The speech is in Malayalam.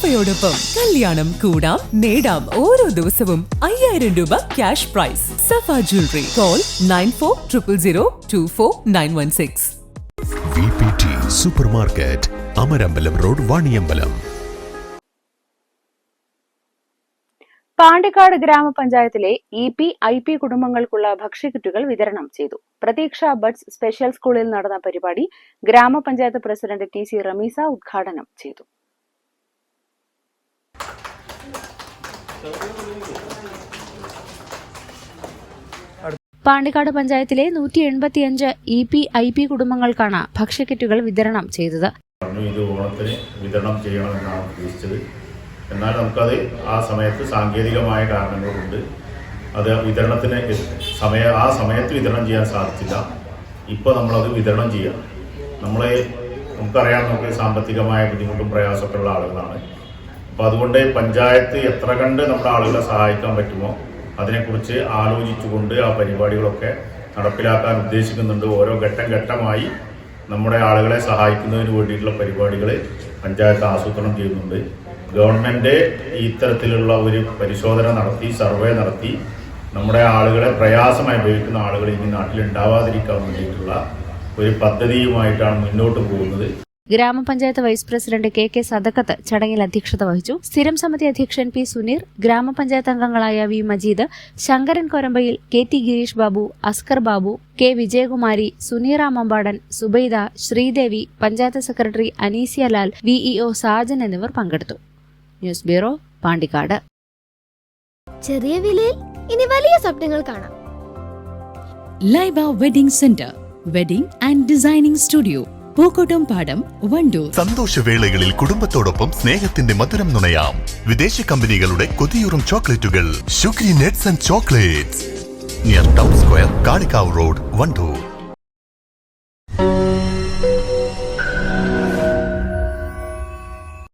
സഫയോടൊപ്പം കല്യാണം കൂടാം നേടാം ഓരോ ദിവസവും അയ്യായിരം രൂപ cash prize Safa jewellery call nine four triple zero two four nine one six V P T super market Amarambalam road Vaniyambalam Pandikkad ഗ്രാമപഞ്ചായത്തിലെ ഇ പി ഐ പി കുടുംബങ്ങൾക്കുള്ള ഭക്ഷ്യക്കിറ്റുകൾ വിതരണം ചെയ്തു. പ്രതീക്ഷ ബഡ്സ് സ്പെഷ്യൽ സ്കൂളിൽ നടന്ന പരിപാടി ഗ്രാമപഞ്ചായത്ത് പ്രസിഡന്റ് ടി സി റമീസ ഉദ്ഘാടനം ചെയ്തു. പാണ്ടിക്കാട് പഞ്ചായത്തിലെ നൂറ്റി എൺപത്തിയഞ്ച് ഇ പി ഐ പി കുടുംബങ്ങൾക്കാണ് ഭക്ഷ്യക്കിറ്റുകൾ വിതരണം ചെയ്തത്. ഇത് ഓണത്തിന് വിതരണം ചെയ്യണമെന്നാണ് ഉദ്ദേശിച്ചത്. എന്നാൽ നമുക്കത് ആ സമയത്ത് സാങ്കേതികമായ കാരണങ്ങളുണ്ട്. അത് വിതരണത്തിന് സമയ ആ സമയത്ത് വിതരണം ചെയ്യാൻ സാധിച്ചില്ല. ഇപ്പോൾ നമ്മളത് വിതരണം ചെയ്യാം. നമ്മളെ നമുക്കറിയാം നമുക്ക് സാമ്പത്തികമായ ബുദ്ധിമുട്ടും പ്രയാസമൊക്കെ ഉള്ള ആളുകളാണ്. അപ്പോൾ അതുകൊണ്ട് പഞ്ചായത്ത് എത്ര കണ്ട് നമ്മുടെ ആളുകളെ സഹായിക്കാൻ പറ്റുമോ അതിനെക്കുറിച്ച് ആലോചിച്ചുകൊണ്ട് ആ പരിപാടികളൊക്കെ നടപ്പിലാക്കാൻ ഉദ്ദേശിക്കുന്നുണ്ട്. ഓരോ ഘട്ടം ഘട്ടമായി നമ്മുടെ ആളുകളെ സഹായിക്കുന്നതിന് വേണ്ടിയിട്ടുള്ള പരിപാടികൾ പഞ്ചായത്ത് ആസൂത്രണം ചെയ്യുന്നുണ്ട്. ഗവൺമെന്റ് ഇത്തരത്തിലുള്ള ഒരു പരിശോധന നടത്തി സർവേ നടത്തി നമ്മുടെ ആളുകളെ പ്രയാസം അനുഭവിക്കുന്ന ആളുകൾ ഇനി നാട്ടിലുണ്ടാവാതിരിക്കാൻ വേണ്ടിയിട്ടുള്ള ഒരു പദ്ധതിയുമായിട്ടാണ് മുന്നോട്ട് പോകുന്നത്. ഗ്രാമപഞ്ചായത്ത് vice president K K Sadakkath ചടങ്ങിൽ അധ്യക്ഷത വഹിച്ചു. സ്ഥിരം സമിതി അധ്യക്ഷൻ പി സുനീർ ഗ്രാമപഞ്ചായത്ത് അംഗങ്ങളായ V Majeed Shankaran Korambayil K T Girish Babu Askar Babu K Vijayakumari Suneera Mambadan Subaida Sreedevi panchayat secretary Aneesia Lal VEO Sajan എന്നിവർ പങ്കെടുത്തു. News bureau Pandikkad. ചെറിയ വിലയിൽ ഇനി വലിയ സ്വപ്നങ്ങൾ കാണാം. Laiba wedding centre wedding and designing studio Pookkottumpadam Wandoor. സന്തോഷവേളകളിൽ കുടുംബത്തോടൊപ്പം സ്നേഹത്തിന്റെ മധുരം നുണയാം. വിദേശ കമ്പനികളുടെ കൊതിയൂറും ചോക്ലേറ്റുകൾ. Sugary nuts and chocolates. Near town square Kalikavu road Wandoor.